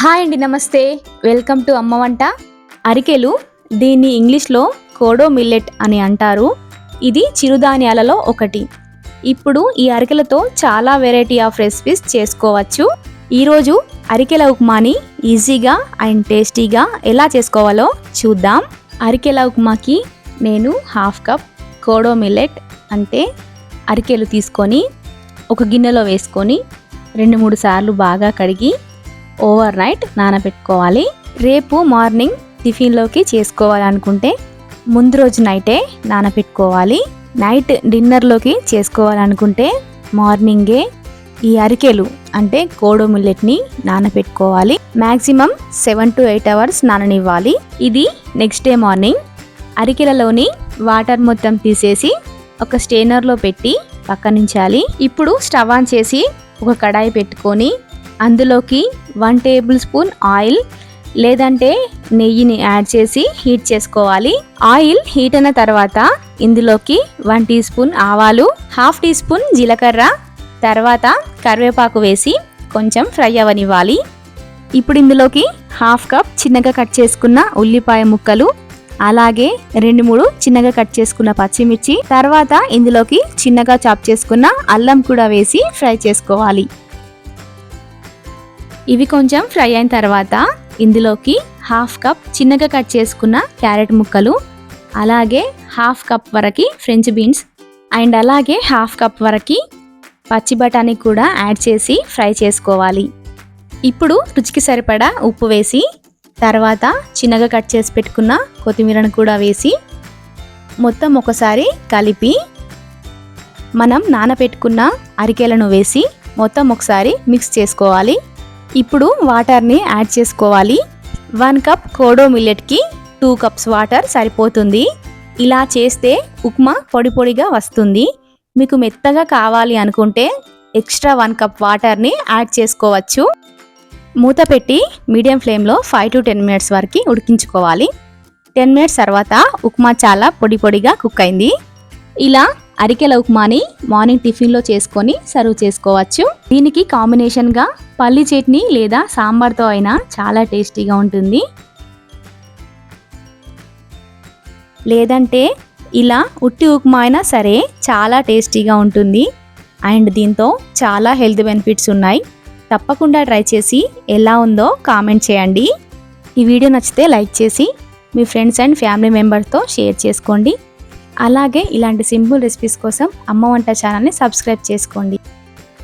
Hi అండి నమస్తే. Welcome to అమ్మ వంట. అరికెలు దీన్ని ఇంగ్లీష్లో కోడో మిల్లెట్ అని అంటారు. ఇది చిరుధాన్యాలలో ఒకటి. ఇప్పుడు ఈ అరికెలతో చాలా వెరైటీ ఆఫ్ రెసిపీస్ చేసుకోవచ్చు. ఈరోజు అరికెల ఉప్మాని ఈజీగా అండ్ టేస్టీగా ఎలా చేసుకోవాలో చూద్దాం. అరికెల ఉప్మాకి నేను హాఫ్ కప్ కోడో మిల్లెట్ అంటే అరికెలు తీసుకొని ఒక గిన్నెలో వేసుకొని రెండు మూడు సార్లు బాగా కడిగి ఓవర్ నైట్ నానబెట్టుకోవాలి. రేపు మార్నింగ్ టిఫిన్లోకి చేసుకోవాలనుకుంటే ముందు రోజు నైటే నానబెట్టుకోవాలి. నైట్ డిన్నర్లోకి చేసుకోవాలనుకుంటే మార్నింగే ఈ అరికెలు అంటే కోడో మిల్లెట్ని నానబెట్టుకోవాలి. Maximum seven to eight hours నాననివ్వాలి. ఇది నెక్స్ట్ డే మార్నింగ్ అరికెలలోని వాటర్ మొత్తం తీసేసి ఒక స్టెయినర్లో పెట్టి పక్కనుంచాలి. ఇప్పుడు స్టవ్ ఆన్ చేసి ఒక కడాయి పెట్టుకొని అందులోకి వన్ టేబుల్ స్పూన్ ఆయిల్ లేదంటే నెయ్యిని యాడ్ చేసి హీట్ చేసుకోవాలి. ఆయిల్ హీట్ అయిన తర్వాత ఇందులోకి వన్ టీ స్పూన్ ఆవాలు హాఫ్ టీ స్పూన్ జీలకర్ర తర్వాత కరివేపాకు వేసి కొంచెం ఫ్రై అవనివ్వాలి. ఇప్పుడు ఇందులోకి హాఫ్ కప్ చిన్నగా కట్ చేసుకున్న ఉల్లిపాయ ముక్కలు అలాగే రెండు మూడు చిన్నగా కట్ చేసుకున్న పచ్చిమిర్చి తర్వాత ఇందులోకి చిన్నగా చాప్ చేసుకున్న అల్లం కూడా వేసి ఫ్రై చేసుకోవాలి. ఇవి కొంచెం ఫ్రై అయిన తర్వాత ఇందులోకి హాఫ్ కప్ చిన్నగా కట్ చేసుకున్న క్యారెట్ ముక్కలు అలాగే హాఫ్ కప్ వరకు ఫ్రెంచ్ బీన్స్ అండ్ అలాగే హాఫ్ కప్ వరకు పచ్చి బఠానీ కూడా యాడ్ చేసి ఫ్రై చేసుకోవాలి. ఇప్పుడు రుచికి సరిపడా ఉప్పు వేసి తర్వాత చిన్నగా కట్ చేసి పెట్టుకున్న కొత్తిమీరను కూడా వేసి మొత్తం ఒకసారి కలిపి మనం నానబెట్టుకున్న అరికెలను వేసి మొత్తం ఒకసారి మిక్స్ చేసుకోవాలి. ఇప్పుడు వాటర్ని యాడ్ చేసుకోవాలి. వన్ కప్ కోడో మిల్లెట్కి టూ కప్స్ వాటర్ సరిపోతుంది. ఇలా చేస్తే ఉప్మా పొడి పొడిగా వస్తుంది. మీకు మెత్తగా కావాలి అనుకుంటే ఎక్స్ట్రా వన్ కప్ వాటర్ని యాడ్ చేసుకోవచ్చు. మూత పెట్టి మీడియం ఫ్లేమ్లో ఫైవ్ టు టెన్ మినిట్స్ వరకు ఉడికించుకోవాలి. టెన్ మినిట్స్ తర్వాత ఉప్మా చాలా పొడి పొడిగా కుక్ అయింది. ఇలా అరికెల ఉప్మాని మార్నింగ్ టిఫిన్లో చేసుకొని సర్వ్ చేసుకోవచ్చు. దీనికి కాంబినేషన్గా పల్లి చట్నీ లేదా సాంబార్తో అయినా చాలా టేస్టీగా ఉంటుంది. లేదంటే ఇలా ఉట్టి ఉప్మా అయినా సరే చాలా టేస్టీగా ఉంటుంది. అండ్ దీంతో చాలా హెల్త్ బెనిఫిట్స్ ఉన్నాయి. తప్పకుండా ట్రై చేసి ఎలా ఉందో కామెంట్ చేయండి. ఈ వీడియో నచ్చితే లైక్ చేసి మీ ఫ్రెండ్స్ అండ్ ఫ్యామిలీ మెంబర్స్తో షేర్ చేసుకోండి. అలాగే ఇలాంటి సింపుల్ రెసిపీస్ కోసం అమ్మ వంట ఛానల్ని సబ్స్క్రైబ్ చేసుకోండి.